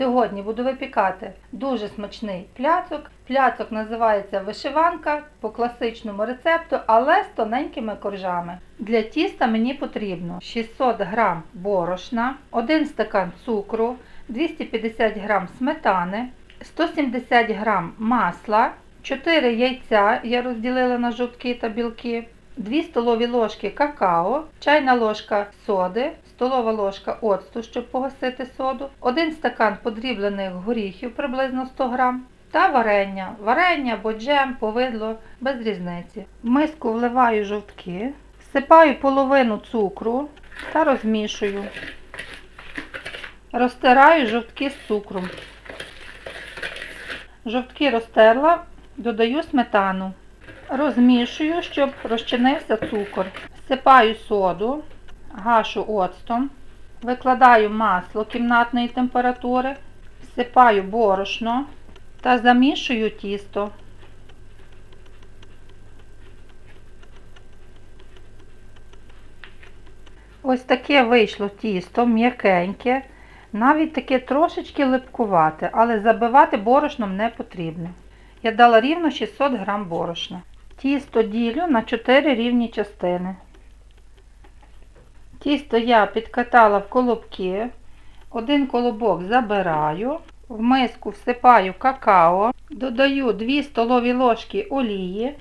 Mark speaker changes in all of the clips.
Speaker 1: Сьогодні буду випікати дуже смачний пляцок. Пляцок називається вишиванка по класичному рецепту, але з тоненькими коржами. Для тіста мені потрібно 600 г борошна, 1 стакан цукру, 250 г сметани, 170 г масла, 4 яйця я розділила на жовтки та білки, 2 столові ложки какао, чайна ложка соди, столова ложка оцту, щоб погасити соду, 1 стакан подріблених горіхів приблизно 100 г та варення. Варення або джем, повидло, без різниці. В миску вливаю жовтки, всипаю половину цукру та розмішую. Розтираю жовтки з цукром. Жовтки розтерла, додаю сметану. Розмішую, щоб розчинився цукор. Всипаю соду, гашу оцтом, викладаю масло кімнатної температури, всипаю борошно та замішую тісто. Ось таке вийшло тісто, м'якеньке, навіть таке трошечки липкувате, але забивати борошном не потрібно. Я дала рівно 600 г борошна. Тісто ділю на 4 рівні частини. Тісто я підкатала в колобки. Один колобок забираю. В миску всипаю какао, додаю 2 столові ложки олії,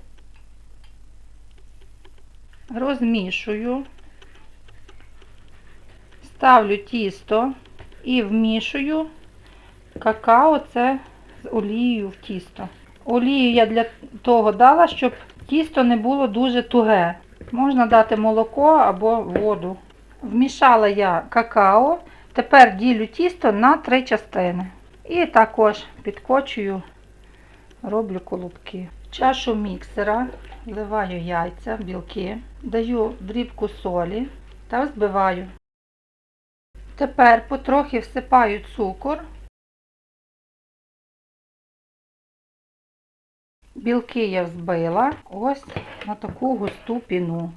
Speaker 1: розмішую, ставлю тісто і вмішую какао це з олією в тісто. Олію я для того дала, щоб тісто не було дуже туге. Можна дати молоко або воду. Вмішала я какао, тепер ділю тісто на три частини. І також підкочую, роблю колобки. В чашу міксера вливаю яйця, білки, даю дрібку солі та взбиваю. Тепер потрохи всипаю цукор. Білки я взбила ось на таку густу піну.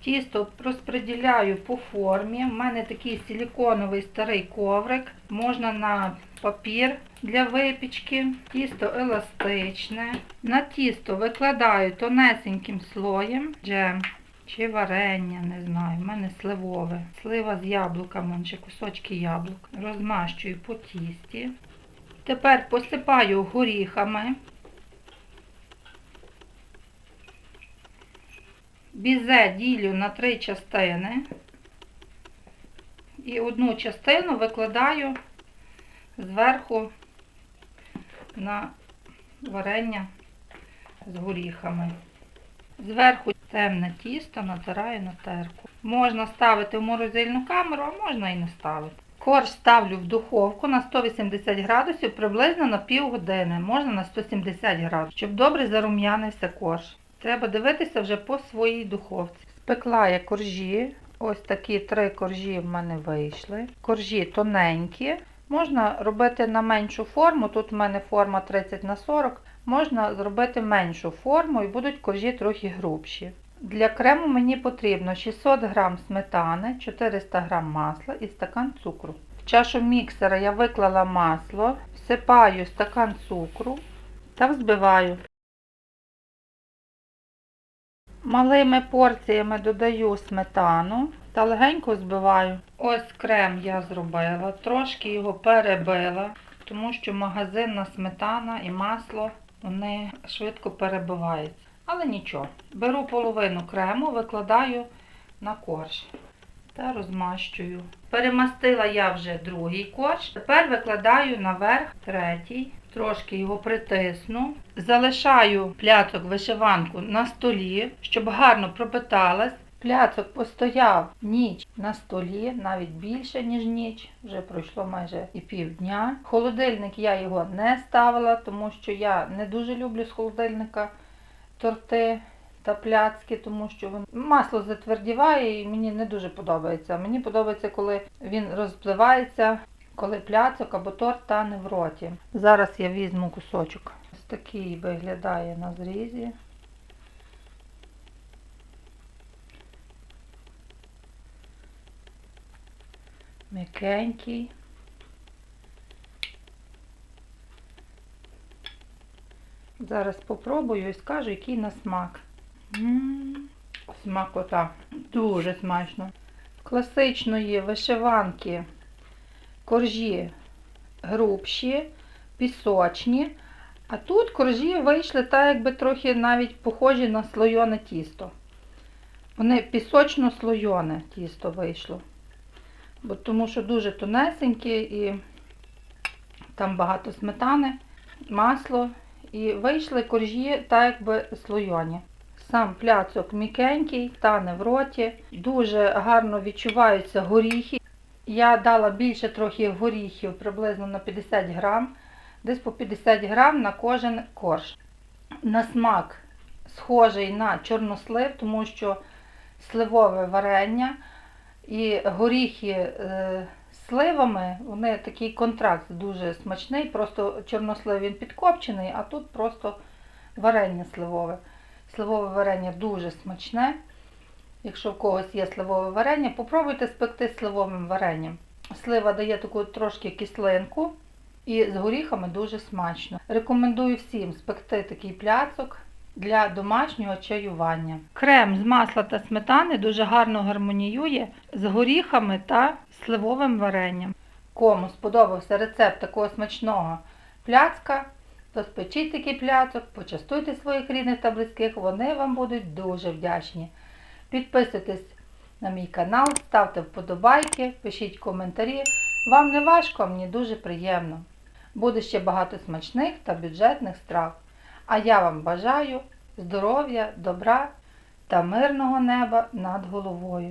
Speaker 1: Тісто розподіляю по формі. У мене такий силіконовий старий коврик. Можна на папір для випічки. Тісто еластичне. На тісто викладаю тонесеньким слоєм джем чи варення, не знаю. У мене сливове. Слива з яблуками, чи кусочки яблук. Розмащую по тісті. Тепер посипаю горіхами. Бізе ділю на три частини. І одну частину викладаю зверху на варення з горіхами. Зверху темне тісто натираю на терку. Можна ставити в морозильну камеру, а можна і не ставити. Корж ставлю в духовку на 180 градусів приблизно на пів години, можна на 170 градусів, щоб добре зарум'янився корж. Треба дивитися вже по своїй духовці. Спекла я коржі. Ось такі три коржі в мене вийшли. Коржі тоненькі. Можна робити на меншу форму. Тут в мене форма 30 на 40. Можна зробити меншу форму і будуть коржі трохи грубші. Для крему мені потрібно 600 г сметани, 400 г масла і стакан цукру. В чашу міксера я виклала масло, всипаю стакан цукру та взбиваю. Малими порціями додаю сметану та легенько збиваю. Ось крем я зробила, трошки його перебила, тому що магазинна сметана і масло вони швидко перебиваються. Але нічого. Беру половину крему, викладаю на корж та розмащую. Перемастила я вже другий корж. Тепер викладаю наверх третій. Трошки його притисну. Залишаю пляцок вишиванку на столі, щоб гарно пропиталась. Пляцок постояв ніч на столі, навіть більше, ніж ніч. Вже пройшло майже і півдня. Холодильник я його не ставила, тому що я не дуже люблю з холодильника торти та пляцки, тому що масло затвердіває і мені не дуже подобається. Мені подобається, коли він розпливається, коли пляцок або торт тане в роті. Зараз я візьму кусочок. Ось такий виглядає на зрізі. М'якенький. Зараз попробую і скажу, який на смак. М, Смакота. Дуже смачно. Класичної вишиванки коржі грубші, пісочні. А тут коржі вийшли так, якби трохи навіть похожі на слойоне тісто. Вони пісочно-слойоне тісто вийшло. Бо тому що дуже тонесенькі і там багато сметани, масло. І вийшли коржі так, якби слойоні. Сам пляцок м'якенький, тане в роті. Дуже гарно відчуваються горіхи. Я дала більше трохи горіхів, приблизно на 50 грам, десь по 50 грам на кожен корж. На смак схожий на чорнослив, тому що сливове варення і горіхи е, сливами, вони такий контракт дуже смачний, просто чорнослив він підкопчений, а тут просто варення сливове. Сливове варення дуже смачне. Якщо в когось є сливове варення, попробуйте спекти сливовим варенням. Слива дає таку трошки кислинку і з горіхами дуже смачно. Рекомендую всім спекти такий пляцок для домашнього чаювання. Крем з масла та сметани дуже гарно гармоніює з горіхами та сливовим варенням. Кому сподобався рецепт такого смачного пляцка, то спечіть такий пляцок, почастуйте своїх рідних та близьких, вони вам будуть дуже вдячні. Підписуйтесь на мій канал, ставте вподобайки, пишіть коментарі. Вам не важко, а мені дуже приємно. Буде ще багато смачних та бюджетних страв. А я вам бажаю здоров'я, добра та мирного неба над головою.